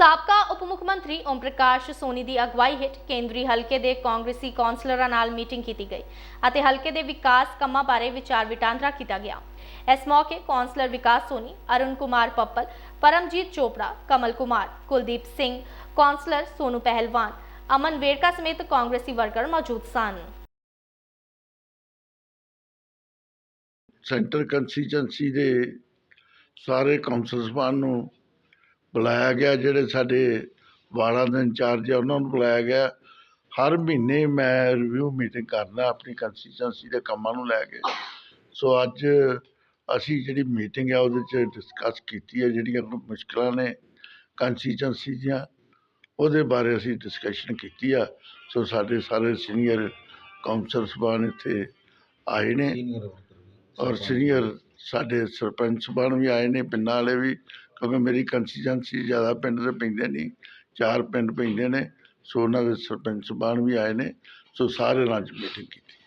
ਸਾਬਕਾ ਉਪ ਮੁੱਖ ਮੰਤਰੀ ਓਮ ਪ੍ਰਕਾਸ਼ ਸੋਨੀ ਦੀ ਅਗਵਾਈ ਹੇਠ ਕੇਂਦਰੀ ਹਲਕੇ ਦੇ ਕਾਂਗਰਸੀ ਕੌਂਸਲਰਾਂ ਨਾਲ ਮੀਟਿੰਗ ਕੀਤੀ ਗਈ ਅਤੇ ਹਲਕੇ ਦੇ ਵਿਕਾਸ ਕੰਮਾਂ ਬਾਰੇ ਵਿਚਾਰ ਵਟਾਂਦਰਾ ਕੀਤਾ ਗਿਆ। ਇਸ ਮੌਕੇ ਕੌਂਸਲਰ ਵਿਕਾਸ ਸੋਨੀ, ਅਰੁਣ ਕੁਮਾਰ ਪੱਪਲ, ਪਰਮਜੀਤ ਚੋਪੜਾ, ਕਮਲ ਕੁਮਾਰ, ਕੁਲਦੀਪ ਸਿੰਘ, ਕੌਂਸਲਰ ਸੋਨੂ ਪਹਿਲਵਾਨ, ਅਮਨ ਵੇਰਕਾ ਸਮੇਤ ਕਾਂਗਰਸੀ ਵਰਕਰ ਮੌਜੂਦ ਸਨ। ਸੈਂਟਰ ਕੰਸਟੀਚੁਐਂਸੀ ਦੇ ਸਾਰੇ ਕੌਂਸਲ ਨੂੰ ਬੁਲਾਇਆ ਗਿਆ ਜਿਹੜੇ ਸਾਡੇ ਵਾਰਡਾਂ ਦੇ ਇੰਚਾਰਜ ਆ ਉਹਨਾਂ ਨੂੰ ਬੁਲਾਇਆ ਗਿਆ। ਹਰ ਮਹੀਨੇ ਮੈਂ ਰਿਵਿਊ ਮੀਟਿੰਗ ਕਰਦਾ ਆਪਣੀ ਕੰਸਟੀਚੁਐਂਸੀ ਦੇ ਕੰਮਾਂ ਨੂੰ ਲੈ ਕੇ। ਸੋ ਅੱਜ ਅਸੀਂ ਜਿਹੜੀ ਮੀਟਿੰਗ ਆ ਉਹਦੇ 'ਚ ਡਿਸਕਸ ਕੀਤੀ ਹੈ ਜਿਹੜੀਆਂ ਮੁਸ਼ਕਲਾਂ ਨੇ ਕੰਸਟੀਚੁਐਂਸੀ ਦੀਆਂ ਉਹਦੇ ਬਾਰੇ ਅਸੀਂ ਡਿਸਕਸ਼ਨ ਕੀਤੀ ਆ। ਸੋ ਸਾਡੇ ਸਾਰੇ ਸੀਨੀਅਰ ਕੌਂਸਲ ਸਭਾਨ ਇੱਥੇ ਆਏ ਨੇ ਔਰ ਸੀਨੀਅਰ ਸਾਡੇ ਸਰਪੰਚ ਸਾਹਿਬਾਨ ਵੀ ਆਏ ਨੇ ਪਿੰਡਾਂ ਵਾਲੇ ਵੀ। ਕਿਉਂਕਿ ਮੇਰੀ ਕੰਸਟੀਚੁਐਂਸੀ ਜ਼ਿਆਦਾ ਪਿੰਡ ਦੇ ਪੈਂਦੇ ਨਹੀਂ, ਚਾਰ ਪਿੰਡ ਪੈਂਦੇ ਨੇ, ਸੋ ਉਹਨਾਂ ਦੇ ਸਰਪੰਚ ਸਾਹਿਬਾਨ ਵੀ ਆਏ ਨੇ, ਸੋ ਸਾਰੇ ਨਾਲ ਮੀਟਿੰਗ ਕੀਤੀ।